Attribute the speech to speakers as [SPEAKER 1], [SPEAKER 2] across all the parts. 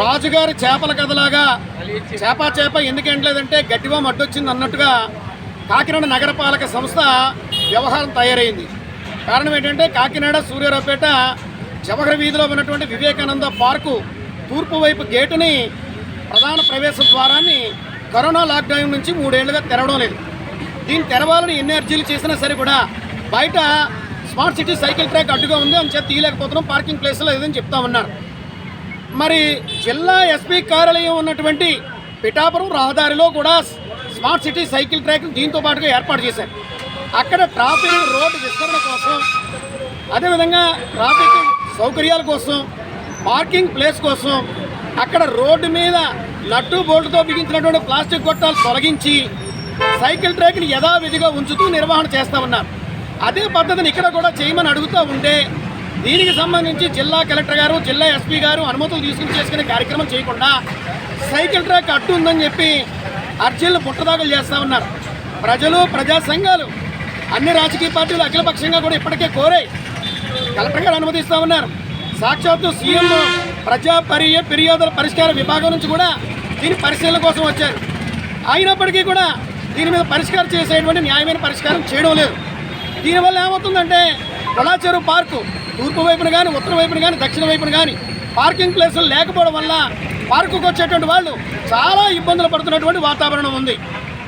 [SPEAKER 1] రాజుగారి చేపల కథలాగా చేప చేప ఎందుకు ఎండలేదంటే గట్టిగా మడ్డొచ్చింది అన్నట్టుగా కాకినాడ నగరపాలక సంస్థ వ్యవహారం తయారైంది. కారణం ఏంటంటే కాకినాడ సూర్యారావుపేట జవహర్ వీధిలో ఉన్నటువంటి వివేకానంద పార్కు తూర్పు వైపు గేటుని ప్రధాన ప్రవేశ ద్వారాన్ని కరోనా లాక్డౌన్ నుంచి మూడేళ్ళుగా తెరవడం లేదు. దీన్ని తెరవాలని ఎన్ని అర్జీలు చేసినా సరే కూడా బయట స్మార్ట్ సిటీ సైకిల్ ట్రాక్ అడ్డుగా ఉంది. అని చెప్పి తీయలేకపోతున్నాం. పార్కింగ్ ప్లేస్లో లేదని చెప్తా ఉన్నారు. మరి జిల్లా ఎస్పీ కార్యాలయం ఉన్నటువంటి పిఠాపురం రహదారిలో కూడా స్మార్ట్ సిటీ సైకిల్ ట్రాక్ దీంతో పాటుగా ఏర్పాటు చేశారు. అక్కడ ట్రాఫిక్ రోడ్డు విస్తరణ కోసం అదేవిధంగా ట్రాఫిక్ సౌకర్యాల కోసం పార్కింగ్ ప్లేస్ కోసం అక్కడ రోడ్డు మీద లడ్డు బోల్టుతో బిగించినటువంటి ప్లాస్టిక్ గొట్టాలు తొలగించి సైకిల్ ట్రాక్ని యథావిధిగా ఉంచుతూ నిర్వహణ చేస్తా ఉన్నారు. అదే పద్ధతిని ఇక్కడ కూడా చేయమని అడుగుతూ ఉంటే దీనికి సంబంధించి జిల్లా కలెక్టర్ గారు జిల్లా ఎస్పీ గారు అనుమతులు తీసుకుని చేసుకునే కార్యక్రమం చేయకుండా సైకిల్ ట్రాక్ అడ్డు ఉందని చెప్పి అర్జీలు పుట్టదాఖలు చేస్తూ ఉన్నారు. ప్రజలు ప్రజా సంఘాలు అన్ని రాజకీయ పార్టీలు అఖిలపక్షంగా కూడా ఇప్పటికే కోరాయి కలెక్టర్ గారు అనుమతిస్తూ ఉన్నారు. సాక్షాత్తు సీఎం ప్రజా పర్య ఫిర్యాదుల పరిష్కార విభాగం నుంచి కూడా దీని పరిశీలన కోసం వచ్చారు. అయినప్పటికీ కూడా దీని మీద పరిష్కారం చేసేటువంటి న్యాయమైన పరిష్కారం చేయడం లేదు. దీనివల్ల ఏమవుతుందంటే పొలాచెరు పార్కు తూర్పు వైపున కానీ ఉత్తర వైపున కానీ దక్షిణ వైపున కానీ పార్కింగ్ ప్లేసులు లేకపోవడం వల్ల పార్కుకు వచ్చేటువంటి వాళ్ళు చాలా ఇబ్బందులు పడుతున్నటువంటి వాతావరణం ఉంది.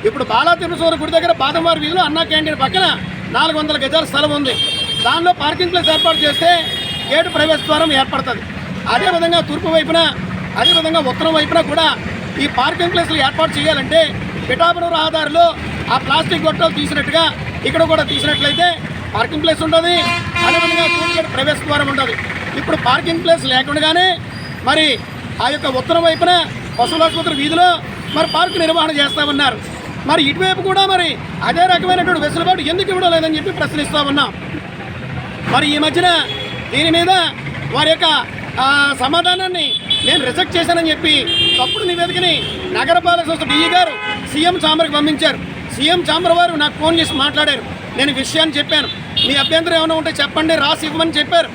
[SPEAKER 1] ఇప్పుడు బాలా తిరుమల గుడి దగ్గర బాదంవారి వీధిలో అన్నా క్యాంటీన్ పక్కన నాలుగు వందల గజాల స్థలం ఉంది. దానిలో పార్కింగ్ ప్లేస్ ఏర్పాటు చేస్తే గేటు ప్రవేశ ద్వారం ఏర్పడుతుంది. అదేవిధంగా తూర్పు వైపున అదేవిధంగా ఉత్తరం వైపున కూడా ఈ పార్కింగ్ ప్లేసులు ఏర్పాటు చేయాలంటే పిఠాపురం రహదారిలో ఆ ప్లాస్టిక్ గొట్టలు తీసినట్టుగా ఇక్కడ కూడా తీసినట్లయితే పార్కింగ్ ప్లేస్ ఉంటుంది. అదేవిధంగా ప్రవేశ ద్వారం ఉంటుంది. ఇప్పుడు పార్కింగ్ ప్లేస్ లేకుండానే మరి ఆ యొక్క ఉత్తరం వైపున పశువుల ఆసుపత్రి వీధిలో మరి పార్కు నిర్వహణ చేస్తామన్నారు. మరి ఇటువైపు కూడా మరి అదే రకమైనటువంటి వెసులుబాటు ఎందుకు ఇవ్వడం లేదని చెప్పి ప్రశ్నిస్తా ఉన్నాం. మరి ఈ మధ్యన దీని మీద వారి యొక్క సమాధానాన్ని నేను రిజెక్ట్ చేశానని చెప్పి తప్పుడు నివేదికని నగరపాలక సంస్థ డిఈ గారు సీఎం చాంబర్కి పంపించారు. సీఎం చాంబర్ వారు నాకు ఫోన్ చేసి మాట్లాడారు. నేను విషయాన్ని చెప్పాను. మీ అభ్యంతరం ఏమైనా ఉంటే చెప్పండి రాసి ఇవ్వమని చెప్పారు.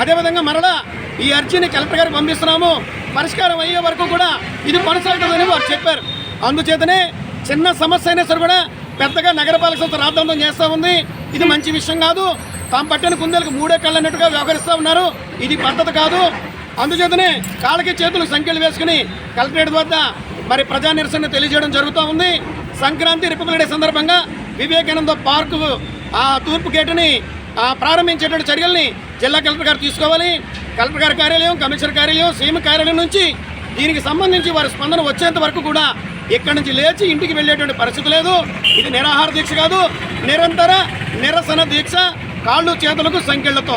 [SPEAKER 1] అదేవిధంగా మరలా ఈ అర్జీని కలెక్టర్ గారికి పంపిస్తున్నాము. పరిష్కారం అయ్యే వరకు కూడా ఇది కొనసాగుతుందని వారు చెప్పారు. అందుచేతనే చిన్న సమస్య అయినా సరే కూడా పెద్దగా నగరపాలక సంస్థ రాద్ధాంతం చేస్తూ ఉంది. ఇది మంచి విషయం కాదు. తాము పట్టిన కుందేలకు మూడే కళ్ళు అన్నట్టుగా వ్యవహరిస్తూ ఉన్నారు. ఇది పద్ధతి కాదు. అందుచేతనే కాళ్ళకి చేతులు సంఖ్యలు వేసుకుని కలెక్టరేట్ వద్ద మరి ప్రజా నిరసన తెలియజేయడం జరుగుతూ ఉంది. సంక్రాంతి రిపబ్లిక్ డే సందర్భంగా వివేకానంద పార్కు ఆ తూర్పు గేటుని ప్రారంభించేటువంటి చర్యల్ని జిల్లా కలెక్టర్ గారు తీసుకోవాలి. కలెక్టర్ గారి కార్యాలయం కమిషనర్ కార్యాలయం సీఎం కార్యాలయం నుంచి దీనికి సంబంధించి వారి స్పందన వచ్చేంత వరకు కూడా ఇక్కడి నుంచి లేచి ఇంటికి వెళ్ళేటువంటి పరిస్థితి లేదు. ఇది నిరాహార దీక్ష కాదు నిరంతర నిరసన దీక్ష కాళ్ళు చేతులకు సంఖ్యలతో